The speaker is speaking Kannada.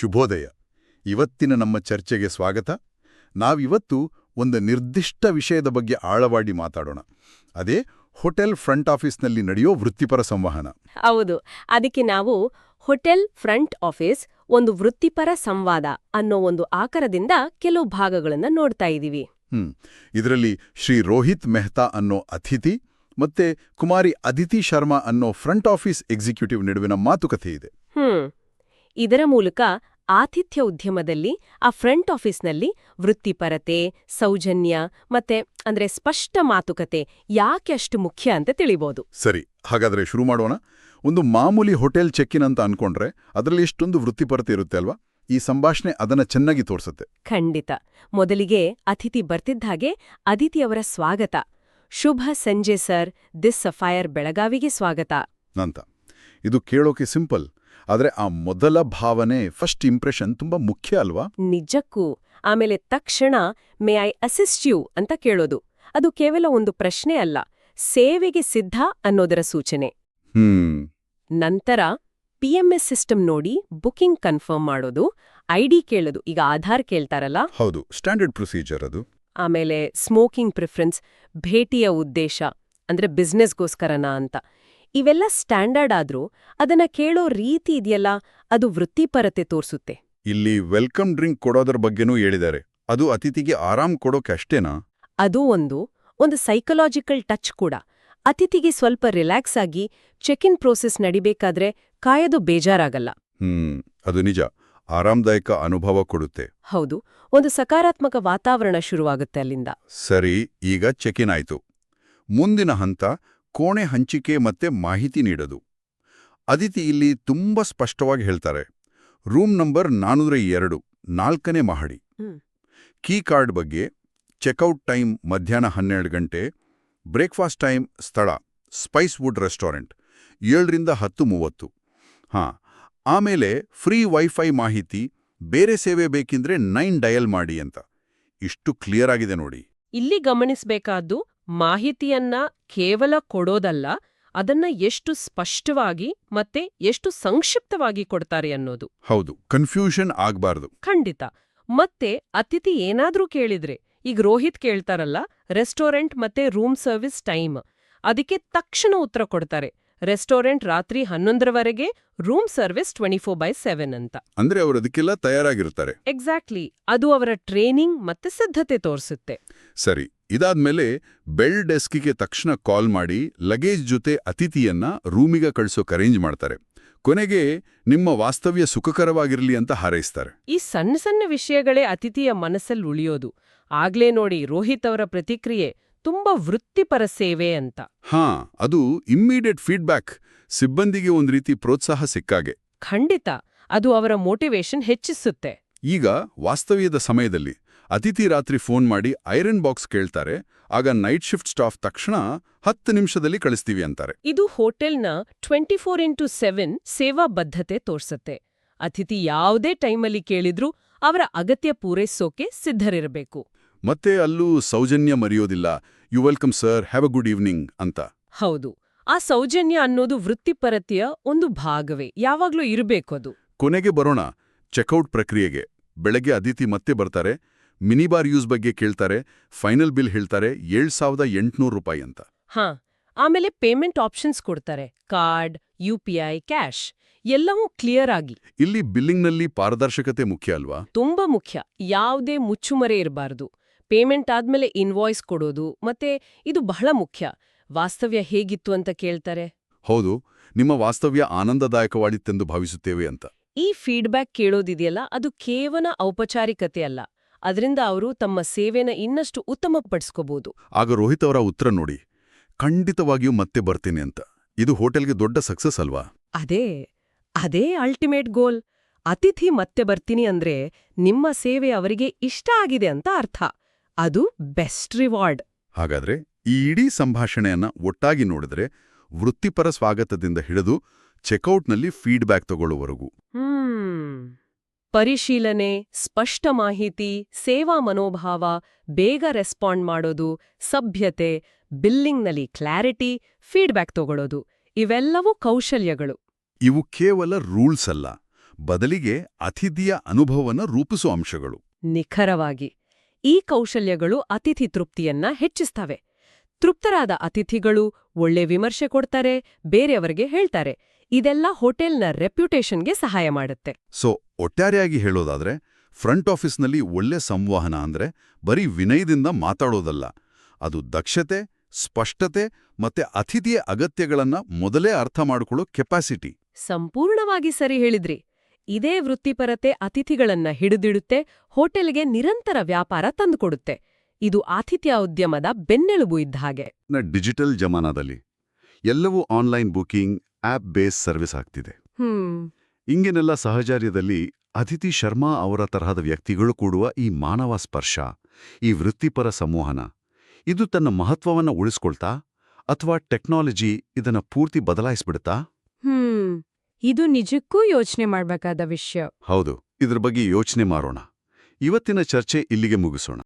ಶುಭೋದಯ. ಇವತ್ತಿನ ನಮ್ಮ ಚರ್ಚೆಗೆ ಸ್ವಾಗತ. ನಾವಿವತ್ತು ಒಂದು ನಿರ್ದಿಷ್ಟ ವಿಷಯದ ಬಗ್ಗೆ ಆಳವಾಡಿ ಮಾತಾಡೋಣ. ಅದೇ ಹೋಟೆಲ್ ಫ್ರಂಟ್ ಆಫೀಸ್ನಲ್ಲಿ ನಡೆಯೋ ವೃತ್ತಿಪರ ಸಂವಹನ. ಹೌದು. ಅದಕ್ಕೆ ನಾವು ಹೋಟೆಲ್ ಫ್ರಂಟ್ ಆಫೀಸ್ ಒಂದು ವೃತ್ತಿಪರ ಸಂವಾದ ಅನ್ನೋ ಒಂದು ಆಕರದಿಂದ ಕೆಲವು ಭಾಗಗಳನ್ನು ನೋಡ್ತಾ ಇದ್ದೀವಿ. ಹ್ಮ್. ಇದರಲ್ಲಿ ಶ್ರೀ ರೋಹಿತ್ ಮೆಹ್ತಾ ಅನ್ನೋ ಅತಿಥಿ ಮತ್ತೆ ಕುಮಾರಿ ಅದಿತಿ ಶರ್ಮಾ ಅನ್ನೋ ಫ್ರಂಟ್ ಆಫೀಸ್ ಎಕ್ಸಿಕ್ಯೂಟಿವ್ ನಡುವಿನ ಮಾತುಕತೆ ಇದೆ. ಹ್ಮ್. ಇದರ ಮೂಲಕ ಆತಿಥ್ಯ ಉದ್ಯಮದಲ್ಲಿ ಆ ಫ್ರಂಟ್ ಆಫೀಸ್ನಲ್ಲಿ ವೃತ್ತಿಪರತೆ ಸೌಜನ್ಯ ಮತ್ತೆ ಅಂದ್ರೆ ಸ್ಪಷ್ಟ ಮಾತುಕತೆ ಯಾಕೆ ಅಷ್ಟು ಮುಖ್ಯ ಅಂತ ತಿಳಿಬೋದು. ಸರಿ ಹಾಗಾದ್ರೆ ಶುರು ಮಾಡೋಣ. ಒಂದು ಮಾಮೂಲಿ ಹೋಟೆಲ್ ಚೆಕ್ ಇನ್ ಅಂತ ಅನ್ಕೊಂಡ್ರೆ ಅದರಲ್ಲಿ ಇಷ್ಟೊಂದು ವೃತ್ತಿಪರತೆ ಇರುತ್ತೆ ಅಲ್ವಾ? ಈ ಸಂಭಾಷಣೆ ಅದನ್ನ ಚೆನ್ನಾಗಿ ತೋರಿಸುತ್ತೆ. ಖಂಡಿತ. ಮೊದಲಿಗೆ ಅತಿಥಿ ಬರ್ತಿದ್ದಾಗೆ ಅದಿತಿಯವರ ಸ್ವಾಗತ. ಶುಭ ಸಂಜೆ ಸರ್ ದಿಸ್ ಸಫಾಯರ್ ಬೆಳಗಾವಿಗೆ ಸ್ವಾಗತ. ಅಂತ ಇದು ಕೇಳೋಕೆ ಸಿಂಪಲ್. ಆದ್ರೆ ಆ ಮೊದಲ ಭಾವನೆ ಫಸ್ಟ್ ಇಂಪ್ರೆಷನ್ ತುಂಬಾ ಮುಖ್ಯ ಅಲ್ವಾ? ನಿಜಕ್ಕೂ. ಆಮೇಲೆ ತಕ್ಷಣ ಮೇ ಐ ಅಸಿಸ್ಟ್ ಯು ಅಂತ ಕೇಳೋದು. ಅದು ಕೇವಲ ಒಂದು ಪ್ರಶ್ನೆ ಅಲ್ಲ. ಸೇವೆಗೆ ಸಿದ್ಧ ಅನ್ನೋದರ ಸೂಚನೆ. ಹ್ಮ್. ನಂತರ ಪಿಎಂಎಸ್ ಸಿಸ್ಟಮ್ ನೋಡಿ ಬುಕಿಂಗ್ ಕನ್ಫರ್ಮ್ ಮಾಡೋದು. ಐಡಿ ಕೇಳೋದು. ಈಗ ಆಧಾರ್ ಕೇಳ್ತಾರಲ್ಲ? ಹೌದು. ಸ್ಟ್ಯಾಂಡರ್ಡ್ ಪ್ರೊಸೀಜರ್ ಅದು. ಆಮೇಲೆ ಸ್ಮೋಕಿಂಗ್ ಪ್ರಿಫರೆನ್ಸ್ ಭೇಟಿಯ ಉದ್ದೇಶ ಅಂದ್ರೆ ಬಿಸ್ನೆಸ್ಗೋಸ್ಕರನಾ ಅಂತ. ಇವೆಲ್ಲ ಸ್ಟ್ಯಾಂಡರ್ಡ್ ಆದ್ರೂ ಅದನ್ನ ಕೇಳೋ ರೀತಿ ಇದೆಯಲ್ಲ ಅದು ವೃತ್ತಿಪರತೆ ತೋರಿಸುತ್ತೆ. ಇಲ್ಲಿ ವೆಲ್ಕಮ್ ಡ್ರಿಂಕ್ ಕೊಡೋದ್ರ ಬಗ್ಗೆನೂ ಹೇಳಿದ್ದಾರೆ. ಅದು ಅತಿಥಿಗೆ ಆರಾಮ್ ಕೊಡೋಕೆ ಅಷ್ಟೇನಾ? ಅದು ಒಂದು ಒಂದು ಸೈಕಲಾಜಿಕಲ್ ಟಚ್ ಕೂಡ. ಅತಿಥಿಗೆ ಸ್ವಲ್ಪ ರಿಲ್ಯಾಕ್ಸ್ ಆಗಿ ಚೆಕ್ ಇನ್ ಪ್ರೋಸೆಸ್ ನಡಿಬೇಕಾದ್ರೆ ಕಾಯೋದು ಬೇಜಾರಾಗಲ್ಲ. ಹ್ಮ್ ಅದು ನಿಜ. ಆರಾಮದಾಯಕ ಅನುಭವ ಕೊಡುತ್ತೆ. ಹೌದು ಒಂದು ಸಕಾರಾತ್ಮಕ ವಾತಾವರಣ ಶುರುವಾಗುತ್ತೆ ಅಲ್ಲಿಂದ. ಸರಿ ಈಗ ಚೆಕ್ ಇನ್ ಆಯ್ತು. ಮುಂದಿನ ಹಂತ ಕೋಣೆ ಹಂಚಿಕೆ ಮತ್ತೆ ಮಾಹಿತಿ ನೀಡೋದು. ಅದಿತಿ ಇಲ್ಲಿ ತುಂಬಾ ಸ್ಪಷ್ಟವಾಗಿ ಹೇಳ್ತಾರೆ. ರೂಮ್ ನಂಬರ್ ನಾನೂರ ಎರಡು ನಾಲ್ಕನೇ ಮಹಡಿ. ಕೀ ಕಾರ್ಡ್ ಬಗ್ಗೆ ಚೆಕ್ಔಟ್ ಟೈಮ್ ಮಧ್ಯಾಹ್ನ ಹನ್ನೆರಡು ಗಂಟೆ ಬ್ರೇಕ್ಫಾಸ್ಟ್ ಟೈಮ್ ಸ್ಥಳ ಸ್ಪೈಸ್ ವುಡ್ ರೆಸ್ಟೋರೆಂಟ್ ಏಳರಿಂದ ಹತ್ತು ಮೂವತ್ತು. ಹಾಂ ಆಮೇಲೆ ಫ್ರೀ ವೈಫೈ ಮಾಹಿತಿ ಬೇರೆ ಸೇವೆ ಬೇಕಿದ್ರೆ ನೈನ್ ಡಯಲ್ ಮಾಡಿ ಅಂತ. ಇಷ್ಟು ಕ್ಲಿಯರ್ ಆಗಿದೆ ನೋಡಿ. ಇಲ್ಲಿ ಗಮನಿಸಬೇಕಾದ್ದು ಮಾಹಿತಿಯನ್ನ ಕೇವಲ ಕೊಡೋದಲ್ಲ ಅದನ್ನ ಎಷ್ಟು ಸ್ಪಷ್ಟವಾಗಿ ಮತ್ತೆ ಎಷ್ಟು ಸಂಕ್ಷಿಪ್ತವಾಗಿ ಕೊಡ್ತಾರೆ ಅನ್ನೋದು. ಹೌದು ಕನ್ಫ್ಯೂಷನ್ ಆಗ್ಬಾರ್ದು. ಖಂಡಿತ. ಮತ್ತೆ ಅತಿಥಿ ಏನಾದ್ರೂ ಕೇಳಿದ್ರೆ ಈಗ ರೋಹಿತ್ ಕೇಳ್ತಾರಲ್ಲ ರೆಸ್ಟೋರೆಂಟ್ ಮತ್ತೆ ರೂಮ್ ಸರ್ವಿಸ್ ಟೈಮ್ ಅದಕ್ಕೆ ತಕ್ಷಣ ಉತ್ತರ ಕೊಡ್ತಾರೆ ರೆಸ್ಟೋರೆಂಟ್ ರಾತ್ರಿ ಹನ್ನೊಂದರವರೆಗೆ room service twenty four by seven ಅಂತ. ಅಂದ್ರೆ ಅವರು ಅದಕ್ಕೆಲ್ಲ ತಯಾರಾಗಿರ್ತಾರೆ. ಎಕ್ಸಾಕ್ಟ್ಲಿ ಅದು ಅವರ ಟ್ರೈನಿಂಗ್ ಮತ್ತೆ ಸಿದ್ಧತೆ ತೋರಿಸುತ್ತೆ. ಸರಿ. ಇದಾದ್ಮೇಲೆ ಬೆಲ್ ಡೆಸ್ಕಿಗೆ ತಕ್ಷಣ ಕಾಲ್ ಮಾಡಿ ಲಗೇಜ್ ಜೊತೆ ಅತಿಥಿಯನ್ನ ರೂಮಿಗೆ ಕಳಿಸೋಕೆ ಅರೇಂಜ್ ಮಾಡ್ತಾರೆ. ಕೊನೆಗೆ ನಿಮ್ಮ ವಾಸ್ತವ್ಯ ಸುಖಕರವಾಗಿರಲಿ ಅಂತ ಹಾರೈಸ್ತಾರೆ. ಈ ಸಣ್ಣ ಸಣ್ಣ ವಿಷಯಗಳೇ ಅತಿಥಿಯ ಮನಸ್ಸಲ್ಲಿ ಉಳಿಯೋದು. ಆಗ್ಲೇ ನೋಡಿ ರೋಹಿತ್ ಅವರ ಪ್ರತಿಕ್ರಿಯೆ ತುಂಬಾ ವೃತ್ತಿಪರ ಸೇವೆ ಅಂತ. ಹಾ ಅದು ಇಮ್ಮಿಡಿಯೇಟ್ ಫೀಡ್ಬ್ಯಾಕ್. ಸಿಬ್ಬಂದಿಗೆ ಒಂದ್ ರೀತಿ ಪ್ರೋತ್ಸಾಹ ಸಿಕ್ಕಾಗೆ. ಖಂಡಿತ ಅದು ಅವರ ಮೋಟಿವೇಶನ್ ಹೆಚ್ಚಿಸುತ್ತೆ. ಈಗ ವಾಸ್ತವ್ಯದ ಸಮಯದಲ್ಲಿ. ಅತಿಥಿ ರಾತ್ರಿ ಫೋನ್ ಮಾಡಿ ಐರನ್ ಬಾಕ್ಸ್ ಕೇಳ್ತಾರೆ ಆಗ ನೈಟ್ ಶಿಫ್ಟ್ ಸ್ಟಾಫ್ ತಕ್ಷಣ ಹತ್ತು ನಿಮಿಷದಲ್ಲಿ ಕಳಿಸ್ತೀವಿ ಅಂತಾರೆ. ಇದು ಹೋಟೆಲ್ನ ಟ್ವೆಂಟಿ ಫೋರ್ ಇಂಟು ಸೆವೆನ್ ಸೇವಾ ಬದ್ಧತೆ ತೋರ್ಸತ್ತೆ. ಅತಿಥಿ ಯಾವುದೇ ಟೈಮಲ್ಲಿ ಕೇಳಿದ್ರೂ ಅವರ ಅಗತ್ಯ ಪೂರೈಸೋಕೆ ಸಿದ್ಧರಿರಬೇಕು. ಮತ್ತೆ ಅಲ್ಲೂ ಸೌಜನ್ಯ ಮರೆಯೋದಿಲ್ಲ you welcome sir have a good evening ಅಂತ. ಹೌದು ಆ ಸೌಜನ್ಯ ಅನ್ನೋದು ವೃತ್ತಿಪರತೆಯ ಒಂದು ಭಾಗವೇ ಯಾವಾಗ್ಲೂ ಅದು ಕೊನೆಗೆ ಬರೋಣ ಚೆಕ್ಔಟ್ ಪ್ರಕ್ರಿಯೆಗೆ. ಬೆಳಗ್ಗೆ ಅದಿತಿ ಮತ್ತೆ ಬರ್ತಾರೆ ಮಿನಿ ಬಾರ್ ಯೂಸ್ ಬಗ್ಗೆ ಕೇಳ್ತಾರೆ ಫೈನಲ್ ಬಿಲ್ ಹೇಳ್ತಾರೆ ಏಳ್ ಸಾವಿರದ ಎಂಟುನೂರು ರೂಪಾಯಿ ಅಂತ. ಹಾ ಆಮೇಲೆ ಪೇಮೆಂಟ್ ಆಪ್ಷನ್ಸ್ ಕೊಡ್ತಾರೆ card U P I cash ಎಲ್ಲವೂ ಕ್ಲಿಯರ್ ಆಗಿ. ಇಲ್ಲಿ ಬಿಲ್ಲಿಂಗ್ನಲ್ಲಿ ಪಾರದರ್ಶಕತೆ ಮುಖ್ಯ ಅಲ್ವಾ? ತುಂಬಾ ಮುಖ್ಯ ಯಾವುದೇ ಮುಚ್ಚುಮರೆ ಇರಬಾರದು. ಪೇಮೆಂಟ್ ಆದ್ಮೇಲೆ ಇನ್ವಾಯ್ಸ್ ಕೊಡೋದು ಮತ್ತೆ ಇದು ಬಹಳ ಮುಖ್ಯ. ವಾಸ್ತವ್ಯ ಹೇಗಿತ್ತು ಅಂತ ಕೇಳ್ತಾರೆ? ಹೌದು ನಿಮ್ಮ ವಾಸ್ತವ್ಯ ಆನಂದದಾಯಕವಾಗಿತ್ತೆಂದು ಭಾವಿಸುತ್ತೇವೆ ಅಂತ. ಈ ಫೀಡ್ಬ್ಯಾಕ್ ಕೇಳೋದಿದೆಯಲ್ಲ ಅದು ಕೇವಲ ಔಪಚಾರಿಕತೆ ಅಲ್ಲ. ಅದರಿಂದ ಅವರು ತಮ್ಮ ಸೇವೆನ ಇನ್ನಷ್ಟು ಉತ್ತಮಪಡಿಸ್ಕೋಬಹುದು ಆಗ ರೋಹಿತ್ ಅವರ ಉತ್ತರ ನೋಡಿ ಖಂಡಿತವಾಗಿಯೂ ಮತ್ತೆ ಬರ್ತೀನಿ ಅಂತ. ಇದು ಹೋಟೆಲ್ಗೆ ದೊಡ್ಡ ಸಕ್ಸಸ್ ಅಲ್ವಾ? ಅದೇ ಅದೇ ಅಲ್ಟಿಮೇಟ್ ಗೋಲ್ ಅತಿಥಿ ಮತ್ತೆ ಬರ್ತೀನಿ ಅಂದ್ರೆ ನಿಮ್ಮ ಸೇವೆ ಅವರಿಗೆ ಇಷ್ಟ ಆಗಿದೆ ಅಂತ ಅರ್ಥ. ಅದು ಬೆಸ್ಟ್ ರಿವಾರ್ಡ್ ಹಾಗಾದ್ರೆ ಈ ಇಡೀ ಸಂಭಾಷಣೆಯನ್ನ ಒಟ್ಟಾಗಿ ನೋಡಿದ್ರೆ ವೃತ್ತಿಪರ ಸ್ವಾಗತದಿಂದ ಹಿಡಿದು ಚೆಕ್ಔಟ್ನಲ್ಲಿ ಫೀಡ್ಬ್ಯಾಕ್ ತಗೊಳ್ಳುವವರೆಗೂ. ಪರಿಶೀಲನೆ ಸ್ಪಷ್ಟ ಮಾಹಿತಿ ಸೇವಾ ಮನೋಭಾವ ಬೇಗ ರೆಸ್ಪಾಂಡ್ ಮಾಡೋದು ಸಭ್ಯತೆ ಬಿಲ್ಲಿಂಗ್ನಲ್ಲಿ ಕ್ಲಾರಿಟಿ ಫೀಡ್ಬ್ಯಾಕ್ ತಗೊಳ್ಳೋದು ಇವೆಲ್ಲವೂ ಕೌಶಲ್ಯಗಳು. ಇವು ಕೇವಲ ರೂಲ್ಸ್ ಅಲ್ಲ ಬದಲಿಗೆ ಅತಿಥಿಯ ಅನುಭವವನ್ನು ರೂಪಿಸುವ ಅಂಶಗಳು. ನಿಖರವಾಗಿ ಈ ಕೌಶಲ್ಯಗಳು ಅತಿಥಿ ತೃಪ್ತಿಯನ್ನ ಹೆಚ್ಚಿಸ್ತವೆ. ತೃಪ್ತರಾದ ಅತಿಥಿಗಳು ಒಳ್ಳೆ ವಿಮರ್ಶೆ ಕೊಡ್ತಾರೆ ಬೇರೆಯವರಿಗೆ ಹೇಳ್ತಾರೆ. ಇದೆಲ್ಲ ಹೋಟೆಲ್ನ ರೆಪ್ಯುಟೇಷನ್ಗೆ ಸಹಾಯ ಮಾಡುತ್ತೆ. ಸೊ ಒಟ್ಟಾರೆಯಾಗಿ ಹೇಳೋದಾದ್ರೆ ಫ್ರಂಟ್ ಆಫೀಸ್ನಲ್ಲಿ ಒಳ್ಳೆ ಸಂವಹನ ಅಂದ್ರೆ ಬರೀ ವಿನಯದಿಂದ ಮಾತಾಡೋದಲ್ಲ. ಅದು ದಕ್ಷತೆ ಸ್ಪಷ್ಟತೆ ಮತ್ತೆ ಅತಿಥಿಯ ಅಗತ್ಯಗಳನ್ನ ಮೊದಲೇ ಅರ್ಥ ಮಾಡಿಕೊಳ್ಳೋ ಕೆಪಾಸಿಟಿ ಸಂಪೂರ್ಣವಾಗಿ ಸರಿ ಹೇಳಿದ್ರಿ. ಇದೇ ವೃತ್ತಿಪರತೆ ಅತಿಥಿಗಳನ್ನ ಹಿಡಿದಿಡುತ್ತೆ ಹೋಟೆಲ್ಗೆ ನಿರಂತರ ವ್ಯಾಪಾರ ತಂದುಕೊಡುತ್ತೆ. ಇದು ಆತಿಥ್ಯ ಉದ್ಯಮದ ಬೆನ್ನೆಲುಬು ಇದ್ದ ಹಾಗೆ. ನ ಡಿಜಿಟಲ್ ಜಮಾನದಲ್ಲಿ. ಎಲ್ಲವೂ online booking app base service ಆಗ್ತಿದೆ. ಹ್ಮ್. ಸಹಜಾರ್ಯದಲ್ಲಿ ಅತಿಥಿ ಶರ್ಮಾ ಅವರ ತರಹದ ವ್ಯಕ್ತಿಗಳು ಕೂಡುವ ಈ ಮಾನವ ಸ್ಪರ್ಶ ಈ ವೃತ್ತಿಪರ ಸಂವಹನ ಇದು ತನ್ನ ಮಹತ್ವವನ್ನ ಉಳಿಸ್ಕೊಳ್ತಾ ಅಥವಾ ಟೆಕ್ನಾಲಜಿ ಇದನ್ನ ಪೂರ್ತಿ ಬದಲಾಯಿಸ್ಬಿಡುತ್ತಾ? ಹ್ಮ್. ಇದು ನಿಜಕ್ಕೂ ಯೋಚನೆ ಮಾಡಬೇಕಾದ ವಿಷಯ. ಹೌದು. ಇದ್ರ ಬಗ್ಗೆ ಯೋಚನೆ ಮಾಡೋಣ ಇವತ್ತಿನ ಚರ್ಚೆ ಇಲ್ಲಿಗೆ ಮುಗಿಸೋಣ.